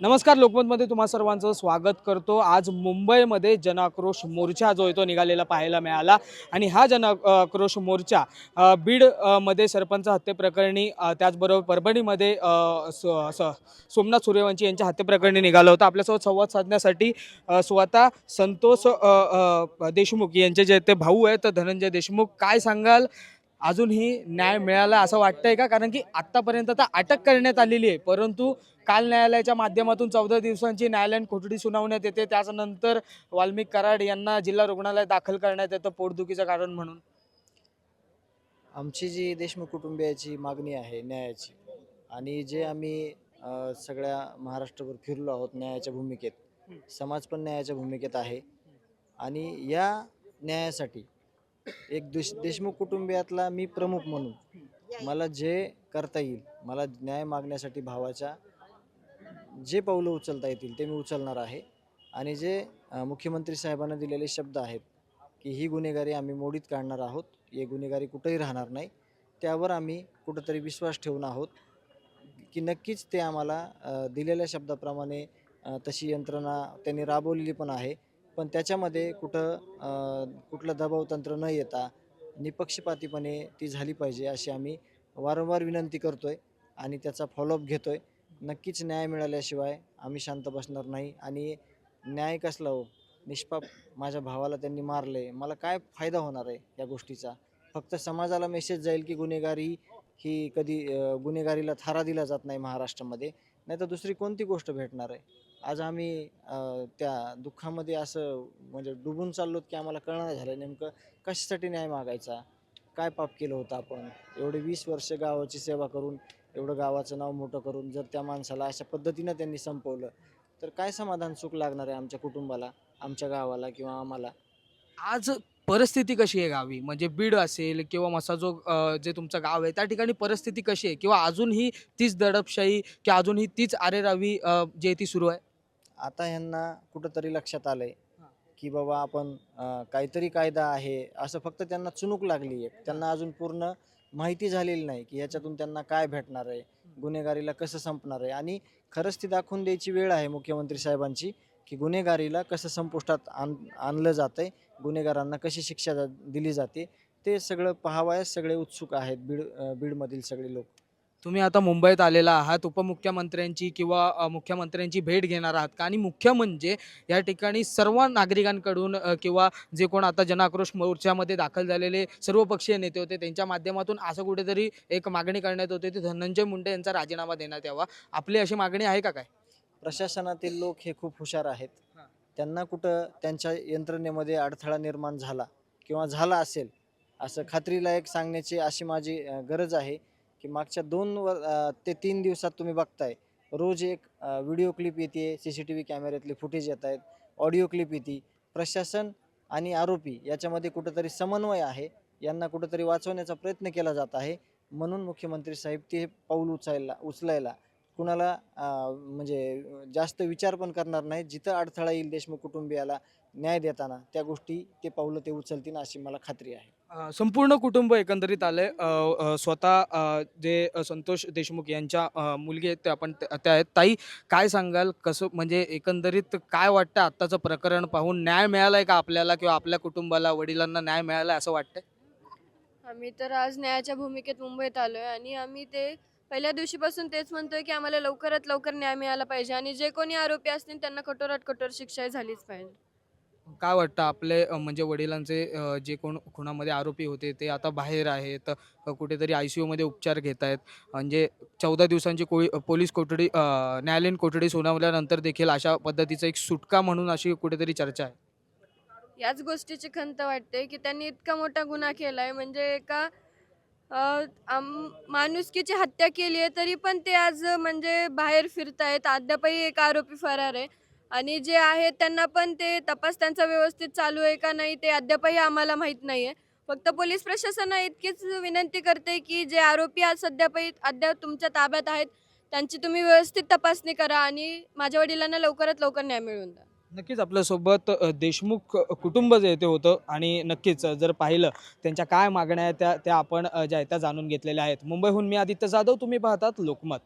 नमस्कार लोकमतमध्ये तुम्हा सर्वांचं स्वागत करतो. आज मुंबईमध्ये जनाक्रोश मोर्चा जो आहे तो निघालेला पाहायला मिळाला. आणि हा जन आक्रोश मोर्चा बीडमध्ये सरपंच हत्येप्रकरणी त्याचबरोबर परभणीमध्ये स- सोमनाथ सूर्यवंशी यांच्या हत्येप्रकरणी निघाला होता. आपल्यासोबत संवाद साधण्यासाठी स्वतः संतोष देशमुख यांचे जे ते भाऊ आहेत धनंजय देशमुख. काय सांगाल? अजूनही न्याय मिळाला असं वाटतंय का? कारण की आत्तापर्यंत तर अटक करण्यात आलेली आहे. परंतु काल न्यायालयाच्या माध्यमातून चौदा दिवसांची न्यायालयीन कोठडी सुनावण्यात येते. त्याच्यानंतर वाल्मिक कराड यांना जिल्हा रुग्णालयात दाखल करण्यात येतं पोटदुखीचं कारण म्हणून. आमची जी देशमुख कुटुंबियाची मागणी आहे न्यायाची आणि जे आम्ही सगळ्या महाराष्ट्रभर फिरलो आहोत न्यायाच्या भूमिकेत समाज पण न्यायाच्या भूमिकेत आहे. आणि या न्यायासाठी एक देश देशमुख कुटुंबियातला मी प्रमुख म्हणून. मला जे करता येईल मला न्याय मागण्यासाठी भावाच्या जे पावलं उचलता येतील ते मी उचलणार आहे. आणि जे अ, मुख्यमंत्री साहेबांना दिलेले शब्द आहेत की ही गुन्हेगारी आम्ही मोडीत काढणार आहोत ही गुन्हेगारी कुठंही राहणार नाही त्यावर आम्ही कुठंतरी विश्वास ठेवून आहोत की नक्कीच ते आम्हाला अ, दिलेल्या शब्दाप्रमाणे अ, तशी यंत्रणा त्यांनी राबवलेली पण आहे. पण त्याच्यामध्ये कुठं कुठलं दबाव तंत्र न येता निपक्षपातीपणे ती झाली पाहिजे अशी आम्ही वारंवार विनंती करतोय आणि त्याचा फॉलोअप घेतोय. नक्कीच न्याय मिळाल्याशिवाय आम्ही शांत बसणार नाही आणि न्याय कसला हो? निष्पाप माझ्या भावाला त्यांनी मारले मला काय फायदा होणार आहे या गोष्टीचा? फक्त समाजाला मेसेज जाईल की गुन्हेगारी ही कधी गुन्हेगारीला थारा दिला जात नाही महाराष्ट्रामध्ये. नाही तर दुसरी कोणती गोष्ट भेटणार आहे? आज आम्ही त्या दुःखामध्ये असं म्हणजे डुबून चाललोत की आम्हाला कळणार झालं. नेमकं कशासाठी न्याय मागायचा? काय पाप केलं होतं आपण? एवढे वीस वर्ष गावाची सेवा करून एवढं गावाचं नाव मोठं करून जर त्या माणसाला अशा पद्धतीनं त्यांनी संपवलं तर काय समाधान सुख लागणार आहे आमच्या कुटुंबाला आमच्या गावाला किंवा आम्हाला? आज परिस्थिती कशी आहे गावी? म्हणजे बीड असेल किंवा मसाजोग अ, जे तुमचं गाव आहे त्या ठिकाणी परिस्थिती कशी आहे? किंवा अजूनही तीच दडपशाही की अजूनही तीच आरेरावी अ, जी आहे ती सुरू आहे? आता ह्यांना कुठंतरी लक्षात आलंय हा. की बाबा आपण अं, काहीतरी कायदा आहे असं फक्त त्यांना चुनूक लागली आहे. त्यांना अजून पूर्ण माहिती झालेली नाही की ह्याच्यातून त्यांना काय भेटणार आहे गुन्हेगारीला कसं संपणार आहे. आणि खरंच ती दाखवून द्यायची वेळ आहे मुख्यमंत्री साहेबांची की गुन्हेगारीला कसं संपुष्टात आण आणलं जातं आहे गुन्हेगारांना कशी शिक्षा जा- दिली जाते ते सगळं पाहावयास सगळे उत्सुक आहेत बीड बीडमधील सगळे लोक. तुम्ही आता मुंबईत आलेला आहात उपमुख्यमंत्र्यांची किंवा मुख्यमंत्र्यांची भेट घेणार आहात का? आणि मुख्य म्हणजे या ठिकाणी सर्व नागरिकांकडून किंवा जे कोण आता जनाक्रोश मोर्चामध्ये दाखल झालेले सर्वपक्षीय नेते होते त्यांच्या माध्यमातून असं कुठेतरी एक मागणी करण्यात होते ते धनंजय मुंडे यांचा राजीनामा देण्यात यावा. आपली अशी मागणी आहे का काय? प्रशासनातील लोक हे खूप हुशार आहेत. त्यांना कुठं त्यांच्या यंत्रणेमध्ये अडथळा निर्माण झाला किंवा झाला असेल असं खात्रीलायक सांगण्याची अशी माझी गरज आहे की मागच्या दोन वर ते तीन दिवसात तुम्ही बघताय. रोज एक व्हिडिओ क्लिप येते सी सी टी व्ही कॅमेऱ्यातले फुटेज येत आहेत ऑडिओ क्लिप येते. प्रशासन आणि आरोपी याच्यामध्ये कुठंतरी समन्वय आहे यांना कुठंतरी वाचवण्याचा प्रयत्न केला जात आहे. म्हणून मुख्यमंत्री साहेब ते पाऊल उचलायला उचलायला. कुणाला म्हणजे जास्त विचार पण करणार नाही. जिथं अडथळा येईल देशमुख कुटुंबियाला न्याय देताना त्या गोष्टी ते पावलं ते उचलतील अशी मला खात्री आहे. संपूर्ण कुटुंब एकंदरीत आले स्वतः जे संतोष देशमुख यांच्या मुलगी आहेत त्या आपण त्या त्या आहेत. ताई काय सांगाल? कसं म्हणजे एकंदरीत काय वाटतं आत्ताचं प्रकरण पाहून? न्याय मिळालाय का आपल्याला किंवा आपल्या कुटुंबाला वडिलांना न्याय मिळालाय असं वाटतंय? आम्ही तर आज न्यायाच्या भूमिकेत मुंबईत आलोय आणि आम्ही ते पहिल्या दिवशीपासून तेच म्हणतोय की आम्हाला लवकरात लवकर न्याय मिळाला पाहिजे आणि जे कोणी आरोपी असतील त्यांना कठोरात कठोर शिक्षा झालीच पाहिजे. काय वाटतं आपले अ, म्हणजे वडिलांचे अ, जे कोण खुनामध्ये आरोपी होते ते आता बाहेर आहेत अ, कुठेतरी आय सी यूमध्ये उपचार घेत आहेत. म्हणजे चौदा दिवसांची कोळी पोलीस कोठडी अ, न्यायालयीन कोठडी सुनावल्यानंतर देखील अशा पद्धतीचं एक सुटका म्हणून अशी कुठेतरी चर्चा आहे? याच गोष्टीची खंत वाटते की त्यांनी इतका मोठा गुन्हा केलाय म्हणजे एका माणुसकीची हत्या केली आहे तरी पण ते आज म्हणजे बाहेर फिरतायत. अद्यापही एक आरोपी फरार आहे. आणि जे आहेत त्यांना पण ते तपास त्यांचा व्यवस्थित चालू आहे का नाही ते अद्यापही आम्हाला माहीत नाही आहे फक्त पोलीस प्रशासना इतकीच विनंती करते की जे आरोपी आज सध्यापही अद्याप तुमच्या ताब्यात आहेत त्यांची तुम्ही व्यवस्थित तपासणी करा आणि माझ्या वडिलांना लवकरात लवकर न्याय मिळवून द्या. नक्कीच आपल्यासोबत अ, देशमुख कुटुंब जे ते होतं. आणि नक्कीच अ, जर पाहिलं त्यांच्या काय मागण्या आहेत त्या त्या आपण अ, ज्या आहेत त्या जाणून घेतलेल्या आहेत. मुंबईहून मी आदित्य जाधव तुम्ही पाहतात लोकमत.